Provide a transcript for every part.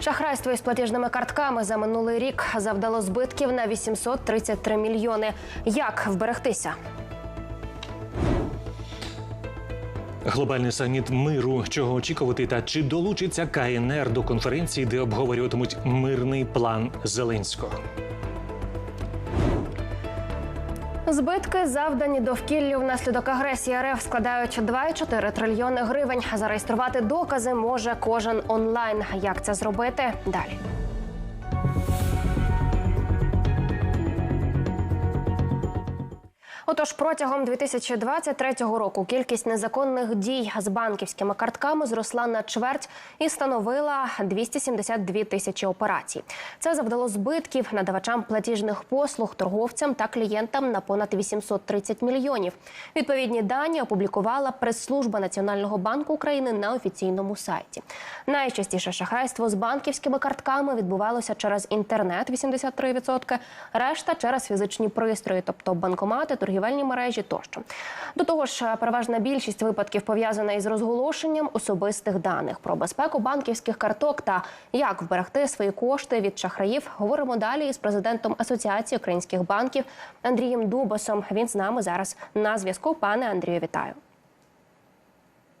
Шахрайство із платіжними картками за минулий рік завдало збитків на 833 мільйони. Як вберегтися? Глобальний саміт миру. Чого очікувати та чи долучиться КНР до конференції, де обговорюватимуть мирний план Зеленського? Збитки, завдані довкіллю внаслідок агресії РФ, складають 2,4 трильйони гривень. Зареєструвати докази може кожен онлайн. Як це зробити? Далі. Отож, протягом 2023 року кількість незаконних дій з банківськими картками зросла на чверть і становила 272 тисячі операцій. Це завдало збитків надавачам платіжних послуг, торговцям та клієнтам на понад 830 мільйонів. Відповідні дані опублікувала прес-служба Національного банку України на офіційному сайті. Найчастіше шахрайство з банківськими картками відбувалося через інтернет 83%, решта через фізичні пристрої, тобто банкомати, торгівельні мережі тощо. До того ж, переважна більшість випадків пов'язана із розголошенням особистих даних про безпеку банківських карток та як вберегти свої кошти від шахраїв. Говоримо далі із президентом Асоціації українських банків Андрієм Дубасом. Він з нами зараз на зв'язку. Пане Андрію, вітаю.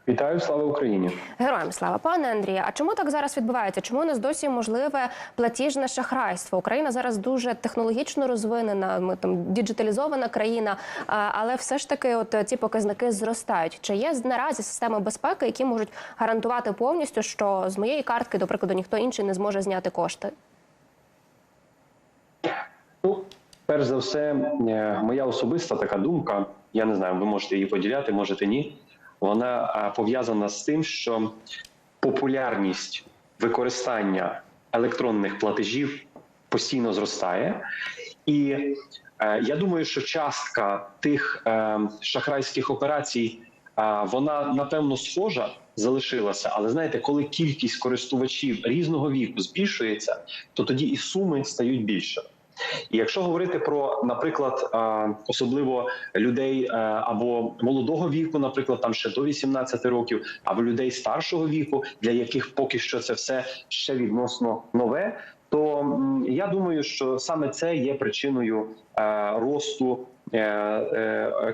Вітаю, слава Україні! Героям слава, пане Андрія. А чому так зараз відбувається? Чому у нас досі можливе платіжне шахрайство? Україна зараз дуже технологічно розвинена. Ми там діджиталізована країна, але все ж таки, от ці показники зростають. Чи є наразі системи безпеки, які можуть гарантувати повністю, що з моєї картки, до прикладу, ніхто інший не зможе зняти кошти? Ну, перш за все, е, моя особиста така думка. Я не знаю, ви можете її поділяти, можете ні. Вона е, пов'язана з тим, що популярність використання електронних платежів постійно зростає, і е, я думаю, що частка тих е, шахрайських операцій вона напевно схожа залишилася. Але знаєте, коли кількість користувачів різного віку збільшується, то тоді і суми стають більше. І якщо говорити про, наприклад, особливо людей е, або молодого віку, наприклад, там ще до 18 років, або людей старшого віку, для яких поки що це все ще відносно нове, то я думаю, що саме це є причиною е, росту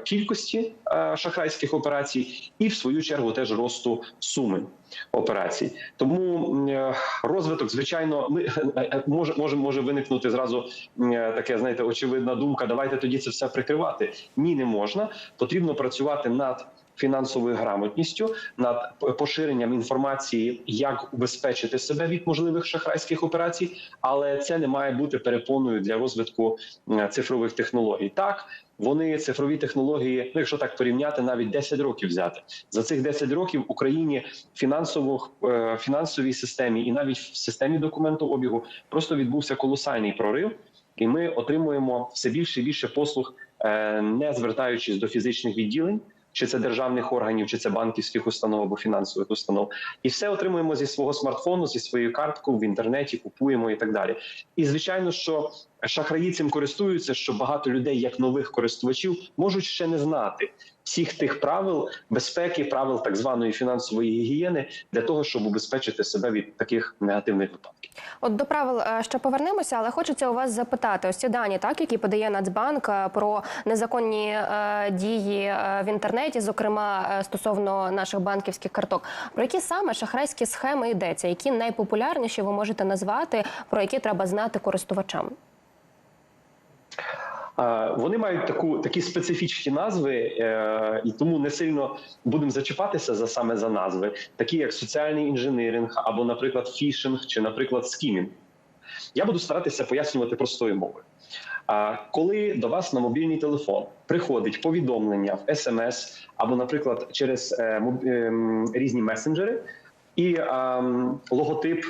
кількості е, шахрайських операцій, і в свою чергу теж росту суми операцій. Тому е, розвиток, звичайно, ми е, е, може може може виникнути зразу е, таке, знаєте, очевидна думка. Давайте тоді це все прикривати. Ні, не можна. Потрібно працювати над. Фінансовою грамотністю над поширенням інформації, як убезпечити себе від можливих шахрайських операцій, але це не має бути перепоною для розвитку цифрових технологій. Так вони цифрові технології, ну якщо так порівняти, навіть 10 років взяти за цих 10 років Україні фінансово е, фінансовій системі і навіть в системі документообігу просто відбувся колосальний прорив, і ми отримуємо все більше і більше послуг, е, не звертаючись до фізичних відділень. Чи це державних органів, чи це банківських установ або фінансових установ, і все отримуємо зі свого смартфону, зі своєю карткою в інтернеті, купуємо і так далі. І звичайно, що шахраї цим користуються, що багато людей, як нових користувачів, можуть ще не знати всіх тих правил безпеки, правил так званої фінансової гігієни для того, щоб убезпечити себе від таких негативних випадків. От до правил е, ще повернемося, але хочеться у вас запитати: ось ці дані, так які подає Нацбанк е, про незаконні е, дії в інтернеті, зокрема стосовно наших банківських карток. Про які саме шахрайські схеми йдеться? Які найпопулярніші ви можете назвати, про які треба знати користувачам? Вони мають таку такі специфічні назви, е, і тому не сильно будемо зачіпатися за саме за назви, такі як соціальний інженеринг, або, наприклад, фішинг, чи, наприклад, скімінг. Я буду старатися пояснювати простою мовою. А коли до вас на мобільний телефон приходить повідомлення в смс або, наприклад, через е, ем, різні месенджери, і логотип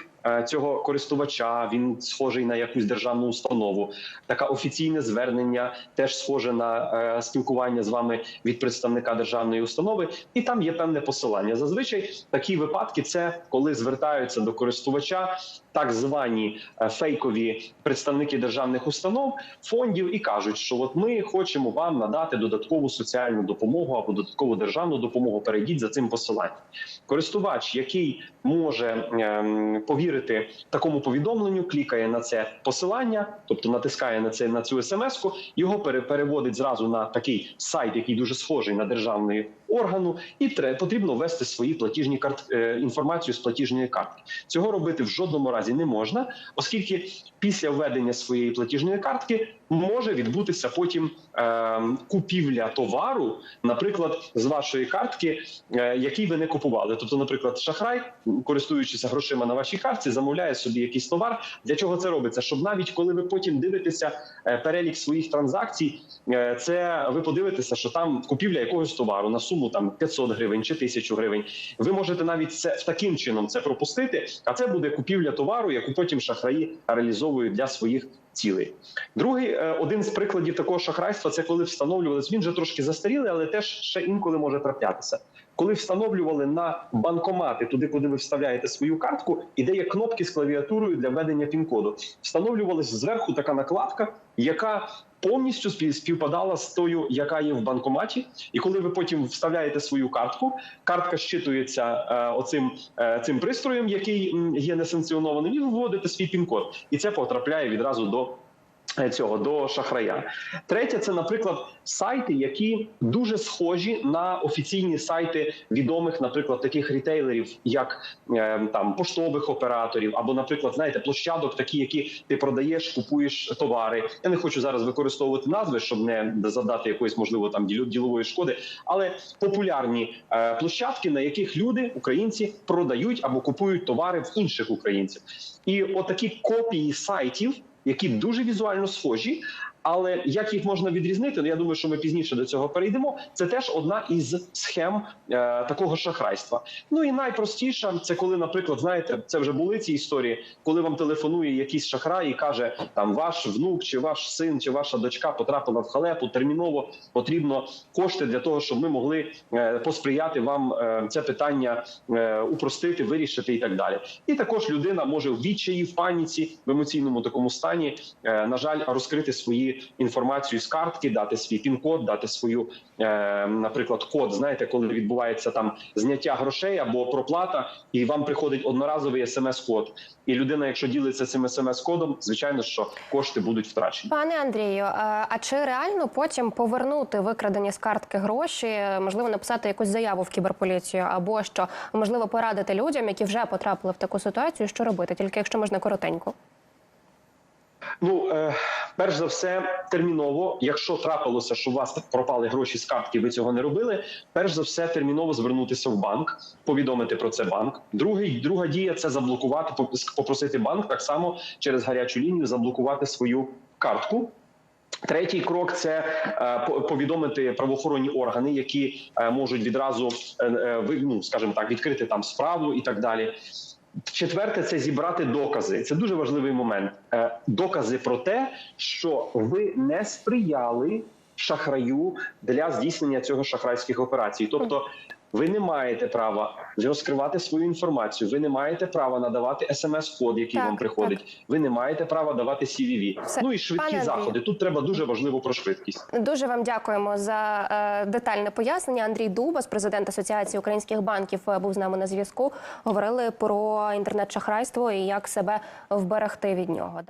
цього користувача він схожий на якусь державну установу. Таке офіційне звернення теж схоже на е, спілкування з вами від представника державної установи, і там є певне посилання. Зазвичай такі випадки це коли звертаються до користувача так звані е, фейкові представники державних установ, фондів і кажуть, що от ми хочемо вам надати додаткову соціальну допомогу або додаткову державну допомогу. Перейдіть за цим посиланням. Користувач, який може ем, повірити такому повідомленню, клікає на це посилання, тобто натискає на це на цю смс-ку, його пере- переводить зразу на такий сайт, який дуже схожий на державний органу, і тре, потрібно ввести свої платіжні карт е, інформацію з платіжної картки. Цього робити в жодному разі не можна, оскільки після введення своєї платіжної картки може відбутися потім е, купівля товару, наприклад, з вашої картки, е, який ви не купували. Тобто, наприклад, шахрай, користуючись грошима на вашій картці, замовляє собі якийсь товар. Для чого це робиться? Щоб навіть коли ви потім дивитеся е, перелік своїх транзакцій, е, це ви подивитеся, що там купівля якогось товару на суму там 500 гривень чи 1000 гривень. Ви можете навіть це таким чином це пропустити, а це буде купівля товару, яку потім шахраї реалізовують для своїх цілей. Другий е, один з прикладів такого шахрайства це коли встановлювалися. Він вже трошки застарілий, але теж ще інколи може траплятися. Коли встановлювали на банкомати, туди, куди ви вставляєте свою картку, і де є кнопки з клавіатурою для введення пін-коду. Встановлювалась зверху така накладка, яка повністю спів- співпадала з тою, яка є в банкоматі. І коли ви потім вставляєте свою картку, картка щитується е, оцим е, цим пристроєм, який є несанкціонованим, і ви вводите свій пін-код, і це потрапляє відразу до. Е, Цього до шахрая. Третє, це, наприклад, сайти, які дуже схожі на офіційні сайти відомих, наприклад, таких рітейлерів, як е, там поштових операторів, або, наприклад, знаєте, площадок, такі, які ти продаєш, купуєш товари. Я не хочу зараз використовувати назви, щоб не завдати якоїсь можливо там діло- ділової шкоди, але популярні е, площадки, на яких люди, українці, продають або купують товари в інших українців, і отакі копії сайтів які дуже візуально схожі. Але як їх можна відрізнити? Ну я думаю, що ми пізніше до цього перейдемо. Це теж одна із схем е, такого шахрайства. Ну і найпростіша це коли, наприклад, знаєте, це вже були ці історії, коли вам телефонує якийсь шахрай і каже, там ваш внук, чи ваш син, чи ваша дочка потрапила в халепу. Терміново потрібно кошти для того, щоб ми могли е, посприяти вам е, це питання е, упростити, вирішити і так далі. І також людина може в відчаї, в паніці, в емоційному такому стані, е, на жаль, розкрити свої інформацію з картки, дати свій пін-код, дати свою, е, наприклад, код. Знаєте, коли відбувається там зняття грошей або проплата, і вам приходить одноразовий смс-код. І людина, якщо ділиться цим смс-кодом, звичайно, що кошти будуть втрачені. Пане Андрію, а а чи реально потім повернути викрадені з картки гроші? Можливо, написати якусь заяву в кіберполіцію, або що можливо порадити людям, які вже потрапили в таку ситуацію, що робити, тільки якщо можна коротенько. Ну, е, перш за все, терміново, якщо трапилося, що у вас пропали гроші з картки, ви цього не робили. Перш за все, терміново звернутися в банк, повідомити про це банк. Другий, друга дія це заблокувати, поп- попросити банк так само через гарячу лінію заблокувати свою картку. Третій крок це е, повідомити правоохоронні органи, які е, можуть відразу е, ну, скажімо так, відкрити там справу і так далі. Четверте це зібрати докази. Це дуже важливий момент. Е, Докази про те, що ви не сприяли шахраю для здійснення цього шахрайських операцій. Тобто, ви не маєте права розкривати свою інформацію. Ви не маєте права надавати смс-код, який Так, вам приходить. Ви не маєте права давати CVV. Все. Ну і швидкі Пане заходи. Тут треба дуже важливо про швидкість. Дуже вам дякуємо за е, детальне пояснення. Андрій Дубас, президент Асоціації українських банків, е, був з нами на зв'язку. Говорили про інтернет-шахрайство і як себе вберегти від нього.